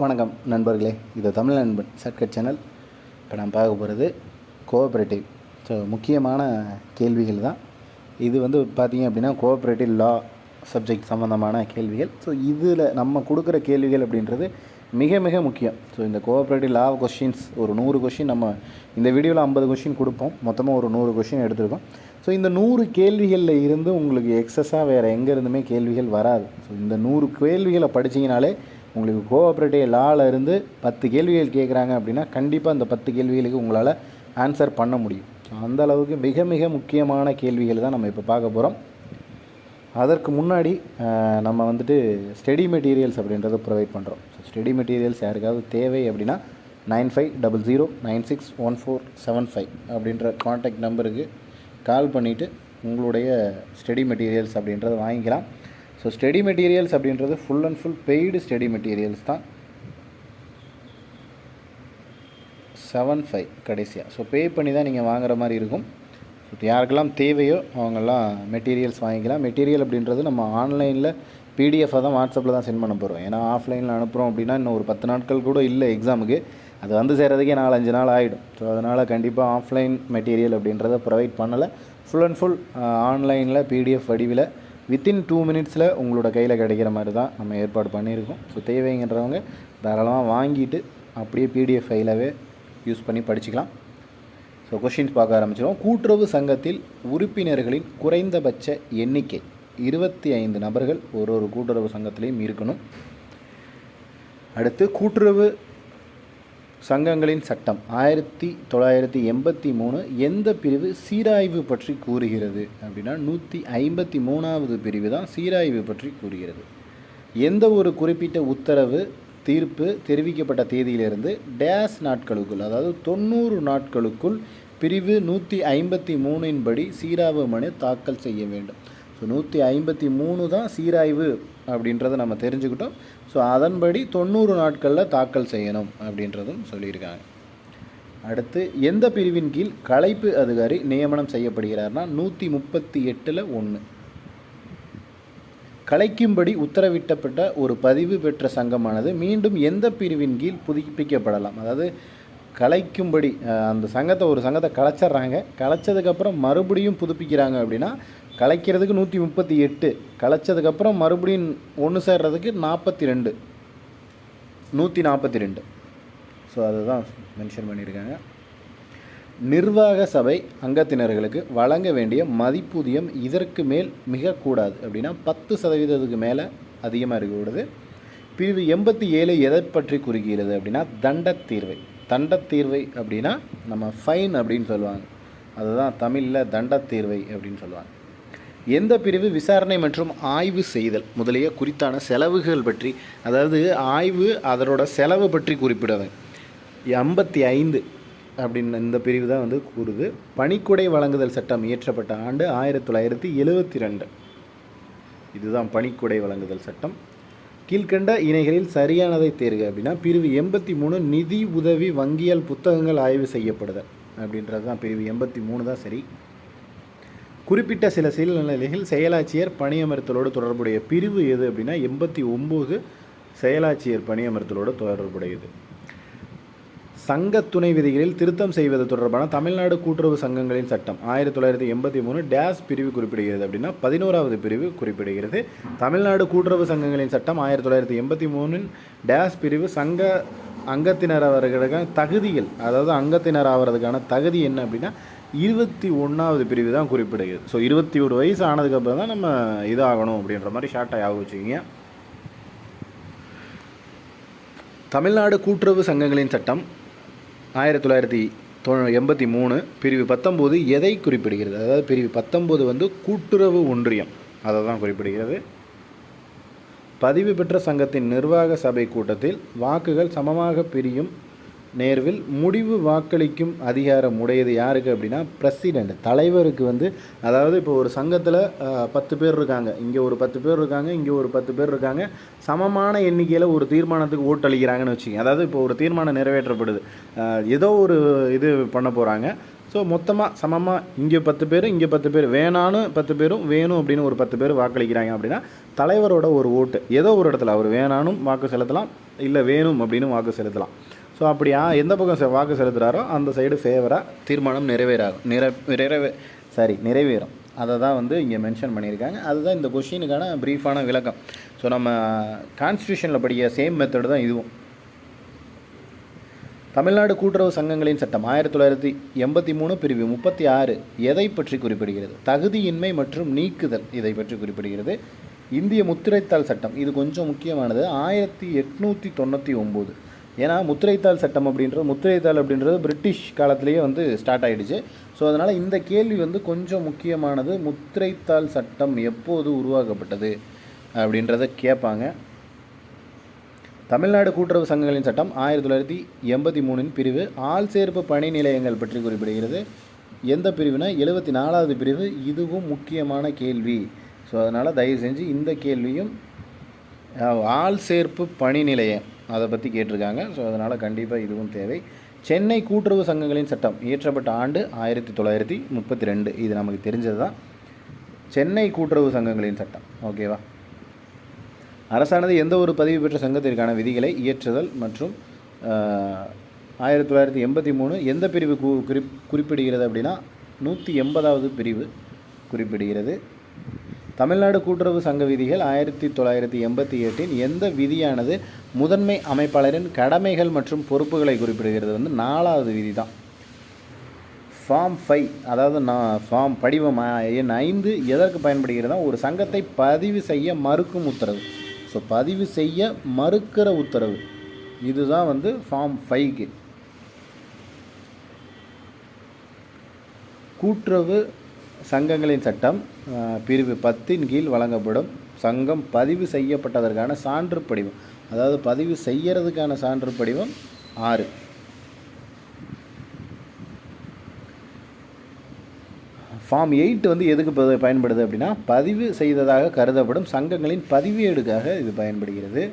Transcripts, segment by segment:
வணக்கம் நண்பர்களே. இது தமிழ் நண்பன் சர்க்கட் சேனல். இப்போ நான் பார்க்க போகிறது கோஆப்ரேட்டிவ் ஸோ முக்கியமான கேள்விகள் தான். இது வந்து பார்த்தீங்க அப்படின்னா கோஆப்ரேட்டிவ் லா சப்ஜெக்ட் சம்மந்தமான கேள்விகள். ஸோ இதில் நம்ம கொடுக்குற கேள்விகள் அப்படின்றது மிக மிக முக்கியம். ஸோ இந்த கோஆப்ரேட்டிவ் லா கொஷின்ஸ் ஒரு நூறு கொஷின் நம்ம இந்த வீடியோவில் ஐம்பது கொஷின் கொடுப்போம். மொத்தமாக ஒரு நூறு கொஷின் எடுத்திருக்கோம். ஸோ இந்த நூறு கேள்விகளில் இருந்து உங்களுக்கு எக்ஸஸாக வேறு எங்கேருந்துமே கேள்விகள் வராது. ஸோ இந்த நூறு கேள்விகளை படிச்சீங்கனாலே உங்களுக்கு கோஆப்ரேட்டிவ் லாவில் இருந்து பத்து கேள்விகள் கேட்குறாங்க அப்படின்னா கண்டிப்பாக அந்த பத்து கேள்விகளுக்கு உங்களால் ஆன்சர் பண்ண முடியும். அந்த அளவுக்கு மிக மிக முக்கியமான கேள்விகள் தான் நம்ம இப்போ பார்க்க போகிறோம் அதற்கு முன்னாடி நம்ம வந்துட்டு ஸ்டடி மெட்டீரியல்ஸ் அப்படின்றத ப்ரொவைட் பண்ணுறோம் ஸோ ஸ்டடி மெட்டீரியல்ஸ் யாருக்காவது தேவை அப்படின்னா nine five double zero nine six one four seven five அப்படின்ற காண்டாக்ட் நம்பருக்கு கால் பண்ணிவிட்டு உங்களுடைய ஸ்டடி மெட்டீரியல்ஸ் அப்படின்றத வாங்கிக்கலாம். ஸோ ஸ்டடி மெட்டீரியல்ஸ் அப்படின்றது full and full paid study materials தான். செவன் ஃபைவ் கடைசியாக ஸோ பே பண்ணி தான் நீங்கள் வாங்குற மாதிரி இருக்கும். ஸோ யாருக்கெல்லாம் தேவையோ அவங்கெல்லாம் மெட்டீரியல்ஸ் வாங்கிக்கலாம். மெட்டீரியல் அப்படின்றது நம்ம ஆன்லைனில் பிடிஎஃபாக தான் வாட்ஸ்அப்பில் தான் சென்ட் பண்ண போகிறோம் ஏன்னா ஆஃப்லைனில் அனுப்புகிறோம் அப்படின்னா இன்னும் ஒரு பத்து நாட்கள் கூட இல்லை எக்ஸாமுக்கு அது வந்து சேர்கிறதுக்கே நாலஞ்சு நாள் ஆகிடும் ஸோ அதனால் கண்டிப்பாக ஆஃப்லைன் மெட்டீரியல் அப்படின்றத ப்ரொவைட் பண்ணலை. ஃபுல் அண்ட் ஃபுல் ஆன்லைனில் பிடிஎஃப் வடிவில் வித்தின் டூ மினிட்ஸில் உங்களோட கையில் கிடைக்கிற மாதிரி தான் நம்ம ஏற்பாடு பண்ணியிருக்கோம். ஸோ தேவைங்கிறவங்க தாராளமாக வாங்கிட்டு அப்படியே பிடிஎஃப் ஃபைலாகவே யூஸ் பண்ணி படிச்சுக்கலாம். ஸோ கொஷின்ஸ் பார்க்க ஆரம்பிச்சிடும் கூட்டுறவு சங்கத்தில் உறுப்பினர்களின் குறைந்தபட்ச எண்ணிக்கை இருபத்தி ஐந்து நபர்கள் ஒரு ஒரு கூட்டுறவு சங்கத்திலையும் இருக்கணும். அடுத்து கூட்டுறவு சங்கங்களின் சட்டம் ஆயிரத்தி தொள்ளாயிரத்தி எண்பத்தி மூணு எந்த பிரிவு சீராய்வு பற்றி கூறுகிறது அப்படின்னா நூற்றி ஐம்பத்தி மூணாவது பிரிவு தான் சீராய்வு பற்றி கூறுகிறது. எந்த ஒரு குறிப்பிட்ட உத்தரவு தீர்ப்பு தெரிவிக்கப்பட்ட தேதியிலிருந்து டேஸ் நாட்களுக்குள் அதாவது தொண்ணூறு நாட்களுக்குள் பிரிவு நூற்றி ஐம்பத்தி மூணின் படி சீராய்வு மனு தாக்கல் செய்ய வேண்டும். ஸோ நூற்றி ஐம்பத்தி மூணு தான் சீராய்வு அப்படின்றத நம்ம தெரிஞ்சுக்கிட்டோம். ஸோ அதன்படி தொண்ணூறு நாட்களில் தாக்கல் செய்யணும் அப்படின்றதும் சொல்லியிருக்காங்க. அடுத்து எந்த பிரிவின் கீழ் கலைப்பு அதிகாரி நியமனம் செய்யப்படுகிறார்னா நூற்றி முப்பத்தி எட்டில் ஒன்று கலைக்கும்படி உத்தரவிட்டப்பட்ட ஒரு பதிவு பெற்ற சங்கமானது மீண்டும் எந்த பிரிவின் கீழ் புதுப்பிக்கப்படலாம்? அதாவது கலைக்கும்படி அந்த சங்கத்தை ஒரு சங்கத்தை கலைச்சிட்றாங்க கலைச்சதுக்கப்புறம் மறுபடியும் புதுப்பிக்கிறாங்க அப்படின்னா கலைக்கிறதுக்கு நூற்றி முப்பத்தி எட்டு கலைச்சதுக்கப்புறம் மறுபடியும் ஒன்று சேர்றதுக்கு நாற்பத்தி ரெண்டு. நூற்றி நாற்பத்தி ரெண்டு. ஸோ அதுதான் மென்ஷன் பண்ணியிருக்காங்க. நிர்வாக சபை அங்கத்தினர்களுக்கு வழங்க வேண்டிய மதிப்பூதியம் இதற்கு மேல் மிகக்கூடாது அப்படின்னா பத்து சதவீதத்துக்கு மேலே அதிகமாக இருக்கக்கூடாது பிரிவு எண்பத்தி ஏழு எதை பற்றி குறிக்கிறது அப்படின்னா தண்டத் தீர்வை. தண்டத் தீர்வை அப்படின்னா நம்ம ஃபைன் அப்படின்னு சொல்லுவாங்க. அதுதான் தமிழில் தண்டத் தீர்வை அப்படின்னு சொல்லுவாங்க. எந்த பிரிவு விசாரணை மற்றும் ஆய்வு செய்தல் முதலிய குறித்தான செலவுகள் பற்றி அதாவது ஆய்வு அதனோட செலவு பற்றி குறிப்பிடுவது. ஐம்பத்தி ஐந்து அப்படின்னு இந்த பிரிவு தான் வந்து கூறுது. பணிக்குடை வழங்குதல் சட்டம் இயற்றப்பட்ட ஆண்டு ஆயிரத்தி தொள்ளாயிரத்தி எழுவத்தி ரெண்டு. இதுதான் பணிக்குடை வழங்குதல் சட்டம். கீழ்கண்ட இணைகளில் சரியானதை தேர்க அப்படின்னா பிரிவு எண்பத்தி மூணு நிதி உதவி வங்கியல் புத்தகங்கள் ஆய்வு செய்யப்படுதல் அப்படின்றது தான் பிரிவு எண்பத்தி மூணு தான் சரி. குறிப்பிட்ட சில சூழ்நிலைகள் செயலாட்சியர் பணியமர்த்தலோடு தொடர்புடைய பிரிவு எது அப்படின்னா எண்பத்தி ஒம்பது செயலாட்சியர் பணியமர்த்தலோடு தொடர்புடையது. சங்க துணை விதிகளில் திருத்தம் செய்வது தொடர்பான தமிழ்நாடு கூட்டுறவு சங்கங்களின் சட்டம் ஆயிரத்தி தொள்ளாயிரத்தி எண்பத்தி மூணு டேஸ் பிரிவு குறிப்பிடுகிறது அப்படின்னா பதினோராவது பிரிவு குறிப்பிடுகிறது. தமிழ்நாடு கூட்டுறவு சங்கங்களின் சட்டம் ஆயிரத்தி தொள்ளாயிரத்தி எண்பத்தி மூணின் டேஸ் பிரிவு சங்க அங்கத்தினர் அவர்களுக்கான தகுதிகள் அதாவது அங்கத்தினர் ஆவறதுக்கான தகுதி என்ன அப்படின்னா இருபத்தி ஒன்றாவது பிரிவு தான் குறிப்பிடுகிறது ஸோ இருபத்தி ஒரு வயசு ஆனதுக்கப்புறம் தான் நம்ம இதாகணும் அப்படின்ற மாதிரி ஷார்ட்டாக ஞாபகம் வச்சுக்கிங்க. தமிழ்நாடு கூட்டுறவு சங்கங்களின் சட்டம் ஆயிரத்தி தொள்ளாயிரத்தி தொ எண்பத்தி மூணு பிரிவு பத்தொம்போது எதை குறிப்பிடுகிறது? அதாவது பிரிவு பத்தொம்போது வந்து கூட்டுறவு ஒன்றியம். அதை தான் குறிப்பிடுகிறது. பதிவு பெற்ற சங்கத்தின் நிர்வாக சபை கூட்டத்தில் வாக்குகள் சமமாக பிரியும் நேர்வில் முடிவு வாக்களிக்கும் அதிகாரம் உடையது யாருக்கு அப்படின்னா பிரசிடெண்ட் தலைவருக்கு வந்து அதாவது இப்போ ஒரு சங்கத்தில் பத்து பேர் இருக்காங்க. இங்கே ஒரு பத்து பேர் இருக்காங்க இங்கே ஒரு பத்து பேர் இருக்காங்க. சமமான எண்ணிக்கையில் ஒரு தீர்மானத்துக்கு ஓட்டளிக்கிறாங்கன்னு வச்சுக்கோங்க. அதாவது இப்போ ஒரு தீர்மானம் நிறைவேற்றப்படுது. ஏதோ ஒரு இது பண்ண போகிறாங்க ஸோ ஸோ மொத்தமாக சமமாக இங்கே பத்து பேர் இங்கே பத்து பேர் வேணான்னு பத்து பேரும் வேணும் அப்படின்னு ஒரு பத்து பேர் வாக்களிக்கிறாங்க அப்படின்னா தலைவரோட ஒரு ஓட்டு. ஏதோ ஒரு இடத்துல அவர் வேணானும் வாக்கு செலுத்தலாம் இல்லை வேணும் அப்படின்னு வாக்கு செலுத்தலாம். ஸோ அப்படியா? எந்த பக்கம் செ- வாக்கு செலுத்துகிறாரோ அந்த சைடு ஃபேவராக தீர்மானம் நிறைவேறாகும். நிறை நிறைவே சாரி நிறைவேறும். அதை தான் வந்து இங்கே மென்ஷன் பண்ணியிருக்காங்க. அதுதான் இந்த கொஷினுக்கான ப்ரீஃபான விளக்கம். ஸோ நம்ம கான்ஸ்டியூஷனில் படிக்க சேம் மெத்தடு தான் இதுவும். தமிழ்நாடு கூட்டுறவு சங்கங்களின் சட்டம் ஆயிரத்தி தொள்ளாயிரத்தி எண்பத்தி மூணு பிரிவு முப்பத்தி ஆறு எதை பற்றி குறிப்பிடுகிறது? தகுதியின்மை மற்றும் நீக்குதல் இதை பற்றி குறிப்பிடுகிறது. இந்திய முத்திரைத்தாள் சட்டம் இது கொஞ்சம் முக்கியமானது. ஆயிரத்தி எட்நூற்றி தொண்ணூற்றி ஒம்பது. ஏன்னா முத்திரைத்தாள் சட்டம் அப்படின்றது முத்திரைத்தாள் அப்படின்றது பிரிட்டிஷ் காலத்திலேயே வந்து ஸ்டார்ட் ஆகிடுச்சு ஸோ அதனால் இந்த கேள்வி வந்து கொஞ்சம் முக்கியமானது முத்திரைத்தாள் சட்டம் எப்போது உருவாக்கப்பட்டது அப்படின்றத கேட்பாங்க. தமிழ்நாடு கூட்டுறவு சங்கங்களின் சட்டம் ஆயிரத்தி தொள்ளாயிரத்தி எண்பத்தி மூணின் பிரிவு ஆள் சேர்ப்பு பணி நிலையங்கள் பற்றி குறிப்பிடுகிறது. எந்த பிரிவுனா எழுபத்தி நாலாவது பிரிவு இதுவும் முக்கியமான கேள்வி. ஸோ அதனால் தயவு செஞ்சு இந்த கேள்வியும் ஆள் சேர்ப்பு பணி நிலையம் அதை பற்றி கேட்டிருக்காங்க. ஸோ அதனால் கண்டிப்பாக இதுவும் தேவை. சென்னை கூட்டுறவு சங்கங்களின் சட்டம் இயற்றப்பட்ட ஆண்டு ஆயிரத்தி தொள்ளாயிரத்தி முப்பத்தி ரெண்டு இது நமக்கு தெரிஞ்சது தான் சென்னை கூட்டுறவு சங்கங்களின் சட்டம். ஓகேவா அரசானது எந்த ஒரு பதிவு பெற்ற சங்கத்திற்கான விதிகளை இயற்றுதல் மற்றும் ஆயிரத்தி தொள்ளாயிரத்தி எண்பத்தி மூணு எந்த பிரிவு கு குறிப் குறிப்பிடுகிறது அப்படின்னா நூற்றி எண்பதாவது பிரிவு குறிப்பிடுகிறது. தமிழ்நாடு கூட்டுறவு சங்க விதிகள் ஆயிரத்தி தொள்ளாயிரத்தி எண்பத்தி எட்டின் எந்த விதியானது முதன்மை அமைப்பாளரின் கடமைகள் மற்றும் பொறுப்புகளை குறிப்பிடுகிறது வந்து நாலாவது விதி தான் ஃபார்ம் ஃபைவ் அதாவது நான் ஃபார்ம் படிவம் என் எண் ஐந்து எதற்கு பயன்படுகிறதா ஒரு சங்கத்தை பதிவு செய்ய மறுக்கும் உத்தரவு. ஸோ பதிவு செய்ய மறுக்கிற உத்தரவு. இதுதான் வந்து ஃபார்ம் ஃபைவ்க்கு கூட்டுறவு சங்கங்களின் சட்டம் பிரிவு பத்தின் கீழ் வழங்கப்படும். சங்கம் பதிவு செய்யப்பட்டதற்கான சான்று படிவம் அதாவது பதிவு செய்யறதுக்கான சான்று படிவம் ஆறு. ஃபார்ம் எயிட் வந்து எதுக்கு ப- பயன்படுது அப்படின்னா பதிவு செய்ததாக கருதப்படும் சங்கங்களின் பதிவேடுக்காக இது பயன்படுகிறது.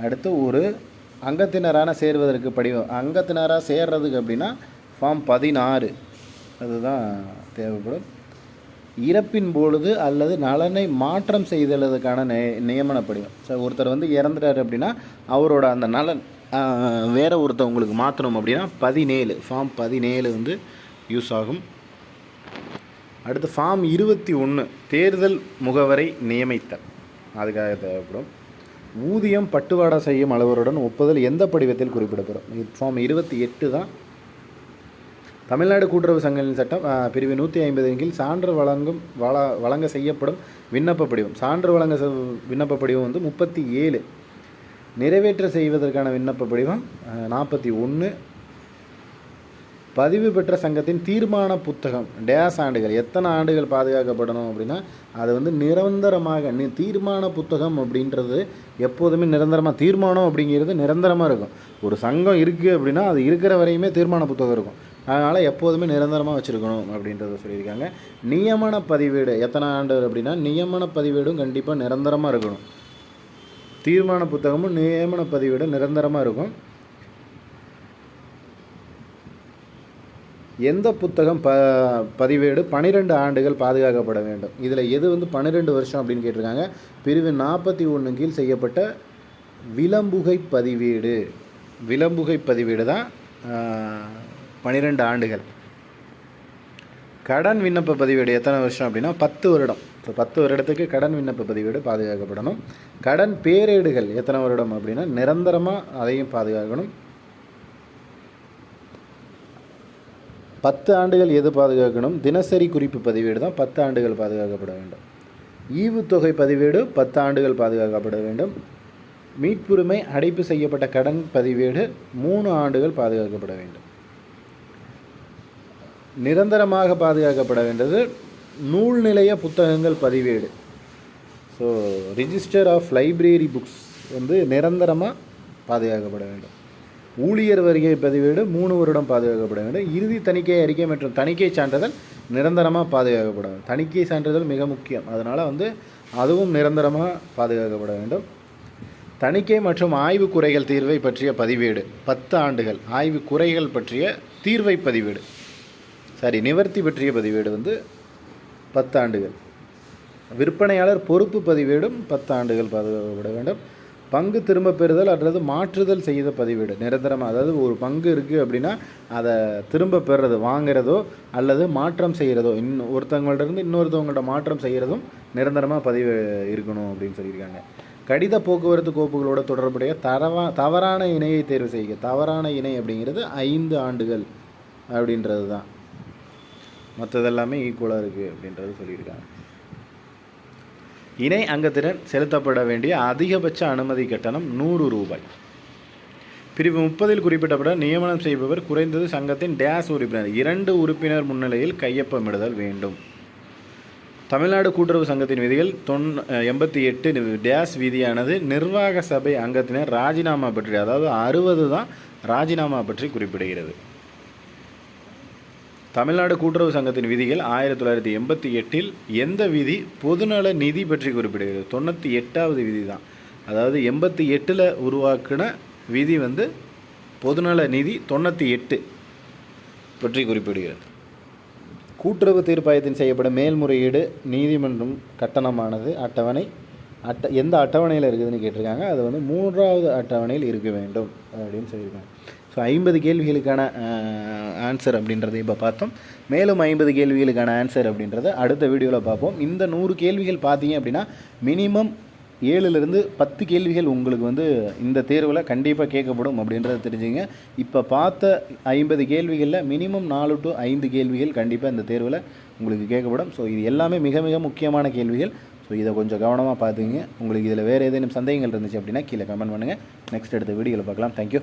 அடுத்து ஒரு அங்கத்தினரான சேர்வதற்கு படிவம் அங்கத்தினராக சேர்றதுக்கு அப்படின்னா ஃபார்ம் பதினாறு. அதுதான் தேவைப்படும். இறப்பின் பொழுது அல்லது நலனை மாற்றம் செய்தலுக்கான நே நியமனப்படிவம் ஸோ ஒருத்தர் வந்து இறந்துட்டார் அப்படின்னா அவரோட அந்த நலன் வேறு ஒருத்தவங்களுக்கு மாற்றணும் அப்படின்னா பதினேழு ஃபார்ம் பதினேழு வந்து யூஸ் ஆகும். அடுத்து ஃபார்ம் இருபத்தி ஒன்று தேர்தல் முகவரை நியமித்தல். அதுக்காக தேவைப்படும். ஊதியம் பட்டுவாடா செய்யும் அளவருடன் ஒப்புதல் எந்த படிவத்தில் குறிப்பிடப்படும்? இது ஃபார்ம் இருபத்தி எட்டு தான். தமிழ்நாடு கூட்டுறவு சங்கங்களின் சட்டம் பிரிவு நூற்றி ஐம்பதின் கீழ் சான்று வழங்கும் வள வழங்க செய்யப்படும் விண்ணப்ப படிவம். சான்று வழங்க விண்ணப்ப படிவம் வந்து முப்பத்தி ஏழு. நிறைவேற்ற செய்வதற்கான விண்ணப்ப படிவம் நாற்பத்தி ஒன்று. பதிவு பெற்ற சங்கத்தின் தீர்மான புத்தகம் டேஸ் ஆண்டுகள். எத்தனை ஆண்டுகள் பாதுகாக்கப்படணும் அப்படின்னா அது வந்து நிரந்தரமாக நி தீர்மான புத்தகம் அப்படின்றது எப்போதுமே நிரந்தரமாக தீர்மானம் அப்படிங்கிறது நிரந்தரமாக இருக்கும். ஒரு சங்கம் இருக்குது அப்படின்னா அது இருக்கிற வரையுமே தீர்மான புத்தகம் இருக்கும். அதனால் எப்போதுமே நிரந்தரமாக வச்சுருக்கணும் அப்படின்றத சொல்லியிருக்காங்க. நியமன பதிவேடு எத்தனை ஆண்டு அப்படின்னா நியமன பதிவேடும் கண்டிப்பாக நிரந்தரமாக இருக்கணும். தீர்மான புத்தகமும் நியமன பதிவேடும் நிரந்தரமாக இருக்கும். எந்த புத்தகம் ப பதிவேடு பன்னிரெண்டு ஆண்டுகள் பாதுகாக்கப்பட வேண்டும். இதில் எது வந்து பன்னிரெண்டு வருஷம் அப்படின்னு கேட்டிருக்காங்க. பிரிவு நாற்பத்தி ஒன்று கீழ் செய்யப்பட்ட விளம்புகை பதிவேடு. விளம்புகை பதிவேடு தான் பன்னிரெண்டு ஆண்டுகள். கடன் விண்ணப்ப பதிவேடு எத்தனை வருஷம் அப்படின்னா பத்து வருடம். ஸோ பத்து வருடத்துக்கு கடன் விண்ணப்ப பதிவேடு பாதுகாக்கப்படணும். கடன் பேரேடுகள் எத்தனை வருடம் அப்படின்னா நிரந்தரமாக அதையும் பாதுகாக்கணும். பத்து ஆண்டுகள் எது பாதுகாக்கணும்? தினசரி குறிப்பு பதிவேடு தான் பத்து ஆண்டுகள் பாதுகாக்கப்பட வேண்டும். ஈவுத்தொகை பதிவேடு பத்து ஆண்டுகள் பாதுகாக்கப்பட வேண்டும். மீட்புரிமை அடைப்பு செய்யப்பட்ட கடன் பதிவேடு மூணு ஆண்டுகள் பாதுகாக்கப்பட வேண்டும். நிரந்தரமாக பாதுகாக்கப்பட வேண்டியது நூல் நிலைய புத்தகங்கள் பதிவேடு. So register of library books வந்து நிரந்தரமாக பாதுகாக்கப்பட வேண்டும் ஊழியர் வருகை பதிவேடு மூணு வருடம் பாதுகாக்கப்பட வேண்டும் இறுதி தணிக்கை அறிக்கை மற்றும் தணிக்கை சான்றிதழ் நிரந்தரமாக பாதுகாக்கப்பட வேண்டும் தணிக்கை சான்றிதழ் மிக முக்கியம். அதனால் வந்து அதுவும் நிரந்தரமாக பாதுகாக்கப்பட வேண்டும் தணிக்கை மற்றும் ஆய்வு குறைகள் தீர்வை பற்றிய பதிவேடு. பத்து ஆண்டுகள். ஆய்வு குறைகள் பற்றிய தீர்வை பதிவேடு. சாரி நிவர்த்தி பற்றிய பதிவேடு வந்து பத்து ஆண்டுகள் விற்பனையாளர் பொறுப்பு பதிவேடும் பத்து ஆண்டுகள் பாதுகாக்கப்பட வேண்டும். பங்கு திரும்ப பெறுதல் அல்லது மாற்றுதல் செய்த பதிவேடு. நிரந்தரமாக அதாவது ஒரு பங்கு இருக்குது அப்படின்னா அதை திரும்ப பெறுறது வாங்குறதோ அல்லது மாற்றம் செய்கிறதோ இன்னும் ஒருத்தவங்கள்ட்ட இருந்து இன்னொருத்தவங்கள்ட்ட மாற்றம் செய்கிறதும் நிரந்தரமாக பதிவு இருக்கணும் அப்படின்னு சொல்லியிருக்காங்க. கடித போக்குவரத்து கோப்புகளோட தொடர்புடைய தரவா தவறான இணையை தேர்வு செய்க. தவறான இணை அப்படிங்கிறது ஐந்து ஆண்டுகள் அப்படின்றது தான் மற்றதெல்லாமே ஈக்குவலாக இருக்குது அப்படின்றது சொல்லியிருக்காங்க. இணை அங்கத்தினர் செலுத்தப்பட வேண்டிய அதிகபட்ச அனுமதி கட்டணம் நூறு ரூபாய். பிரிவு முப்பதில் குறிப்பிட்டப்பட நியமனம் செய்பவர் குறைந்தது சங்கத்தின் டேஸ் உறுப்பினர். இரண்டு உறுப்பினர் முன்னிலையில் கையொப்பமிடுதல் வேண்டும். தமிழ்நாடு கூட்டுறவு சங்கத்தின் விதிகள் தொன் எண்பத்தி எட்டு டேஸ் விதியானது நிர்வாக சபை அங்கத்தினர் ராஜினாமா பற்றி அதாவது அறுபது தான் ராஜினாமா பற்றி குறிப்பிடுகிறது. தமிழ்நாடு கூட்டுறவு சங்கத்தின் விதிகள் ஆயிரத்தி தொள்ளாயிரத்தி எண்பத்தி எட்டில் எந்த விதி பொதுநல நிதி பற்றி குறிப்பிடுகிறது? தொண்ணூற்றி எட்டாவது விதி தான் அதாவது எண்பத்தி எட்டில் உருவாக்கின விதி வந்து பொதுநல நிதி தொண்ணூற்றி எட்டு பற்றி குறிப்பிடுகிறது. கூட்டுறவு தீர்ப்பாயத்தின் செய்யப்படும் மேல்முறையீடு நீதிமன்றம் கட்டணமானது அட்டவணை அட்ட எந்த அட்டவணையில் இருக்குதுன்னு கேட்டிருக்காங்க. அது வந்து மூன்றாவது அட்டவணையில் இருக்க வேண்டும் அப்படின்னு சொல்லியிருக்காங்க. ஸோ ஐம்பது கேள்விகளுக்கான ஆன்சர் அப்படின்றத இப்போ பார்த்தோம். மேலும் ஐம்பது கேள்விகளுக்கான ஆன்சர் அப்படின்றத அடுத்த வீடியோவில் பார்ப்போம். இந்த நூறு கேள்விகள் பார்த்தீங்க அப்படின்னா மினிமம் ஏழுலேருந்து பத்து கேள்விகள் உங்களுக்கு வந்து இந்த தேர்வில் கண்டிப்பாக கேட்கப்படும் அப்படின்றத தெரிஞ்சுங்க. இப்போ பார்த்த ஐம்பது கேள்விகளில் மினிமம் நாலு டு ஐந்து கேள்விகள் கண்டிப்பாக இந்த தேர்வில் உங்களுக்கு கேட்கப்படும். ஸோ இது எல்லாமே மிக மிக முக்கியமான கேள்விகள். ஸோ இதை கொஞ்சம் கவனமாக பார்த்துங்க உங்களுக்கு இதில் வேறு ஏதேனும் சந்தேகங்கள் இருந்துச்சு அப்படின்னா கீழே கமெண்ட் பண்ணுங்கள் நெக்ஸ்ட் எடுத்த வீடியோவில் பார்க்கலாம். தேங்க்யூ